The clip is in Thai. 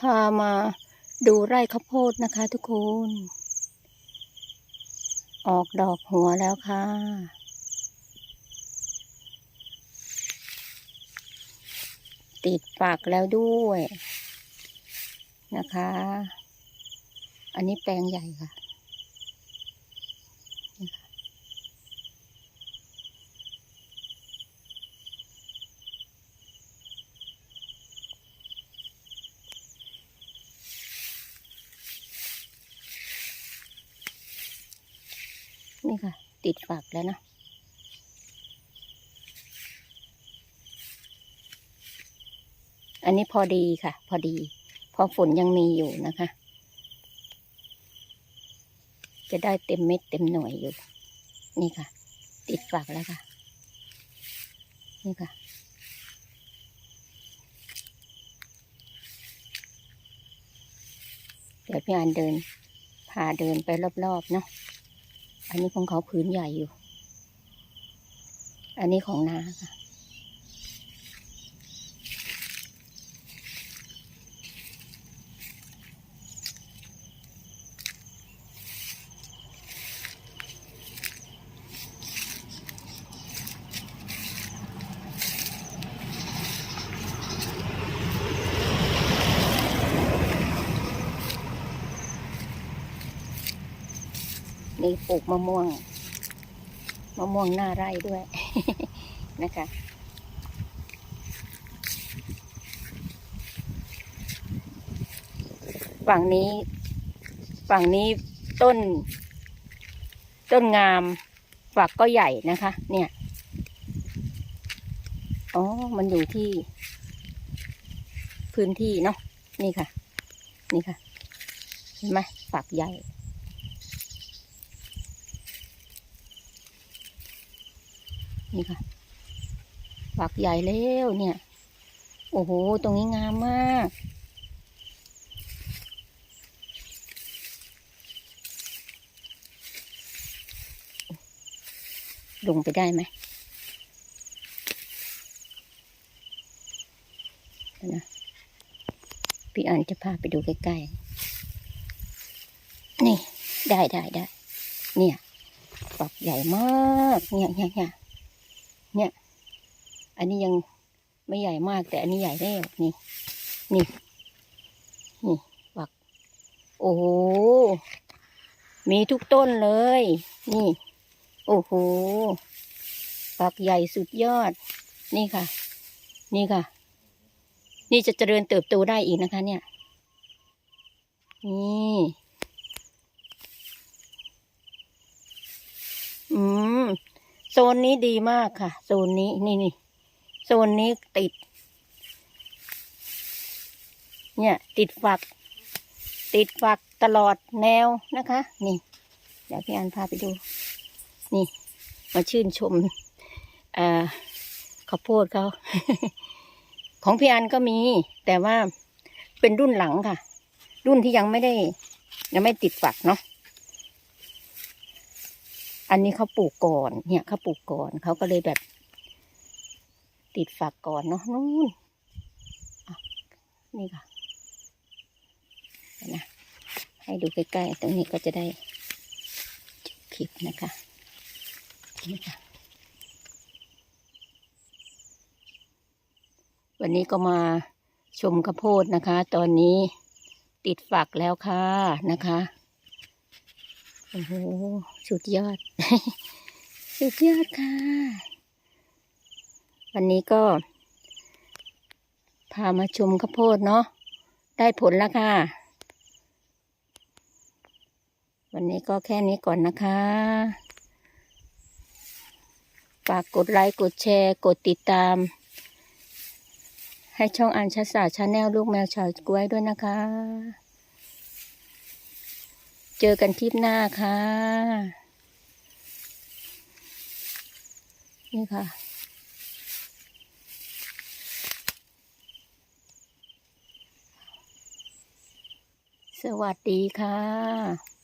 พามาดูไร่ข้าวโพดนะคะทุกคน ออกดอกหัวแล้วค่ะ ติดปากแล้วด้วยนะคะ อันนี้แปลงใหญ่ค่ะ นี่ค่ะ ติดฝักแล้วนะอันนี้พอดีค่ะ พอดี พอฝนยังมีอยู่นะคะ จะได้เต็มเม็ดเต็มหน่วยอยู่ นี่ค่ะ ติดฝักแล้วค่ะ นี่ค่ะ เดี๋ยวพี่อันเดินพาเดินไปรอบๆเนาะ อันนี้ของเขาพื้นใหญ่อยู่ อันนี้ของนาค่ะ นี่ปลูกมะม่วง มะม่วงหน้าไร่ด้วยนะคะ ฝั่งนี้ ฝั่งนี้ต้น ต้นงาม ฝักก็ใหญ่นะคะ เนี่ย อ๋อ มันอยู่ที่ พื้นที่เนาะ นี่ค่ะ นี่ค่ะ เห็นไหมฝักใหญ่ นี่ค่ะฝักใหญ่แล้วเนี่ย โอ้โห ตรงนี้งามมาก ลงไปได้ไหมนะพี่อันจะพาไปดูใกล้ๆ นี่ ได้ได้ได้ เนี่ยฝักใหญ่มาก เนี่ยเนี่ยเนี่ย เนี่ย อันนี้ยังไม่ใหญ่มากแต่อันนี้ใหญ่แล้วนี่ นี่ นี่ฝัก โอ้โห มีทุกต้นเลย นี่ โอ้โหฝักใหญ่สุดยอด นี่ค่ะ นี่ค่ะ นี่จะเจริญเติบโตได้อีกนะคะ เนี่ย นี่อืม โซนนี้ดีมากค่ะ โซนนี้นี่นี่โซนนี้ติด เนี่ย ติดฝัก ติดฝักตลอดแนวนะคะ นี่ เดี๋ยวพี่อันพาไปดู นี่ มาชื่นชมเอ่อข้าวโพดเขาของพี่อันก็มี แต่ว่าเป็นรุ่นหลังค่ะ รุ่นที่ยังไม่ได้ ยังไม่ติดฝักเนาะ อันนี้เขาปลูกก่อน เนี่ยเขาปลูกก่อนเขาก็เลยแบบ ติดฝักก่อนเนาะนู่นนี่ค่ะนะให้ดูใกล้ๆ ตรงนี้ก็จะได้จบคลิปนะคะนี่ค่ะ วันนี้ก็มาชมข้าวโพดนะคะ ตอนนี้ติดฝักแล้วค่ะนะคะ โอ้โห สุดยอด สุดยอดค่ะ วันนี้ก็ พามาชมข้าวโพดเนาะ ได้ผลแล้วค่ะ วันนี้ก็แค่นี้ก่อนนะคะ ฝากกดไลค์ กดแชร์ กดติดตาม ให้ช่องอันชัสาชาแนลลูกแมวชาวกล้วยด้วยนะคะ เจอกันทริปหน้าค่ะ นี่ค่ะ สวัสดีค่ะ